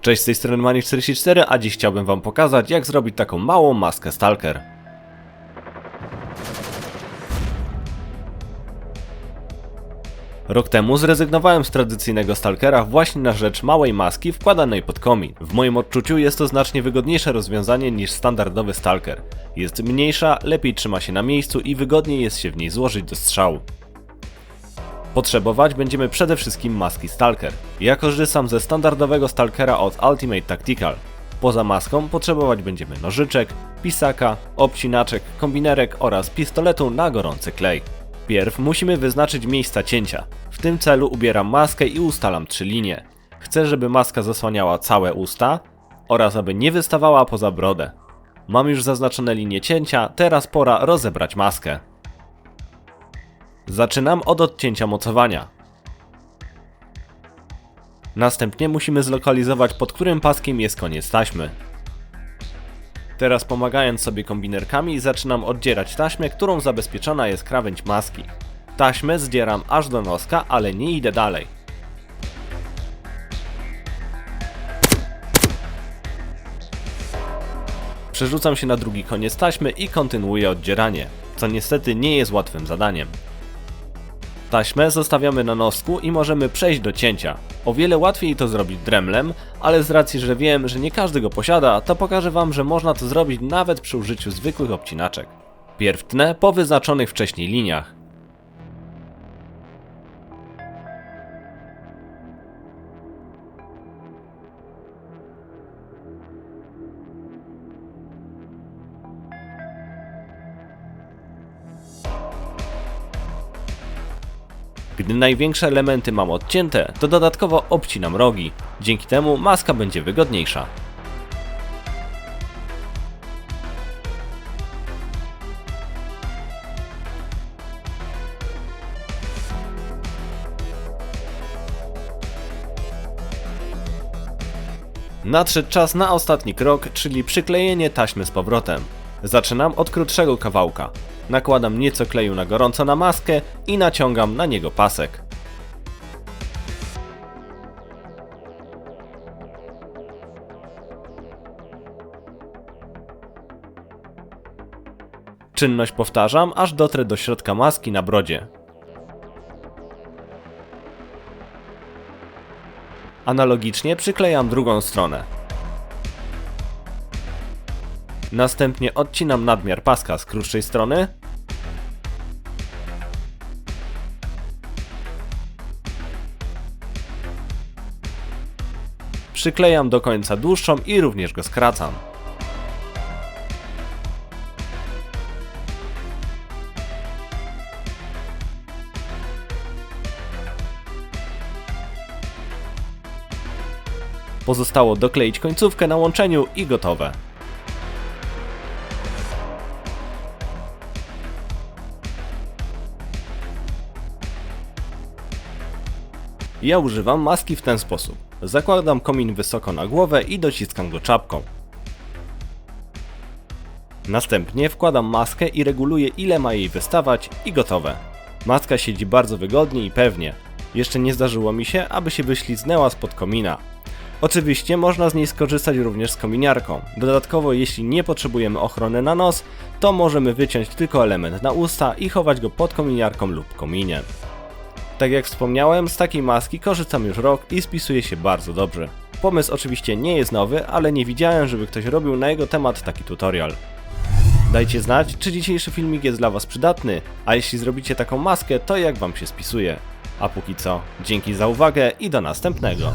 Cześć, z tej strony Mani44, a dziś chciałbym wam pokazać jak zrobić taką małą maskę Stalker. Rok temu zrezygnowałem z tradycyjnego Stalkera właśnie na rzecz małej maski wkładanej pod komin. W moim odczuciu jest to znacznie wygodniejsze rozwiązanie niż standardowy Stalker. Jest mniejsza, lepiej trzyma się na miejscu i wygodniej jest się w niej złożyć do strzału. Potrzebować będziemy przede wszystkim maski Stalker. Ja korzystam ze standardowego Stalkera od Ultimate Tactical. Poza maską potrzebować będziemy nożyczek, pisaka, obcinaczek, kombinerek oraz pistoletu na gorący klej. Pierw musimy wyznaczyć miejsca cięcia. W tym celu ubieram maskę i ustalam trzy linie. Chcę, żeby maska zasłaniała całe usta oraz aby nie wystawała poza brodę. Mam już zaznaczone linie cięcia, teraz pora rozebrać maskę. Zaczynam od odcięcia mocowania. Następnie musimy zlokalizować pod którym paskiem jest koniec taśmy. Teraz pomagając sobie kombinerkami zaczynam oddzierać taśmę, którą zabezpieczona jest krawędź maski. Taśmę zdzieram aż do noska, ale nie idę dalej. Przerzucam się na drugi koniec taśmy i kontynuuję oddzieranie, co niestety nie jest łatwym zadaniem. Taśmę zostawiamy na nosku i możemy przejść do cięcia. O wiele łatwiej to zrobić dremlem, ale z racji, że wiem, że nie każdy go posiada, to pokażę wam, że można to zrobić nawet przy użyciu zwykłych obcinaczek. Pierw po wyznaczonych wcześniej liniach. Gdy największe elementy mam odcięte, to dodatkowo obcinam rogi. Dzięki temu maska będzie wygodniejsza. Nadszedł czas na ostatni krok, czyli przyklejenie taśmy z powrotem. Zaczynam od krótszego kawałka. Nakładam nieco kleju na gorąco na maskę i naciągam na niego pasek. Czynność powtarzam, aż dotrę do środka maski na brodzie. Analogicznie przyklejam drugą stronę. Następnie odcinam nadmiar paska z krótszej strony. Przyklejam do końca dłuższą i również go skracam. Pozostało dokleić końcówkę na łączeniu i gotowe. Ja używam maski w ten sposób. Zakładam komin wysoko na głowę i dociskam go czapką. Następnie wkładam maskę i reguluję ile ma jej wystawać i gotowe. Maska siedzi bardzo wygodnie i pewnie. Jeszcze nie zdarzyło mi się, aby się wyśliznęła spod komina. Oczywiście można z niej skorzystać również z kominiarką. Dodatkowo jeśli nie potrzebujemy ochrony na nos, to możemy wyciąć tylko element na usta i chować go pod kominiarką lub kominem. Tak jak wspomniałem, z takiej maski korzystam już rok i spisuje się bardzo dobrze. Pomysł oczywiście nie jest nowy, ale nie widziałem, żeby ktoś robił na jego temat taki tutorial. Dajcie znać, czy dzisiejszy filmik jest dla Was przydatny, a jeśli zrobicie taką maskę, to jak Wam się spisuje. A póki co, dzięki za uwagę i do następnego.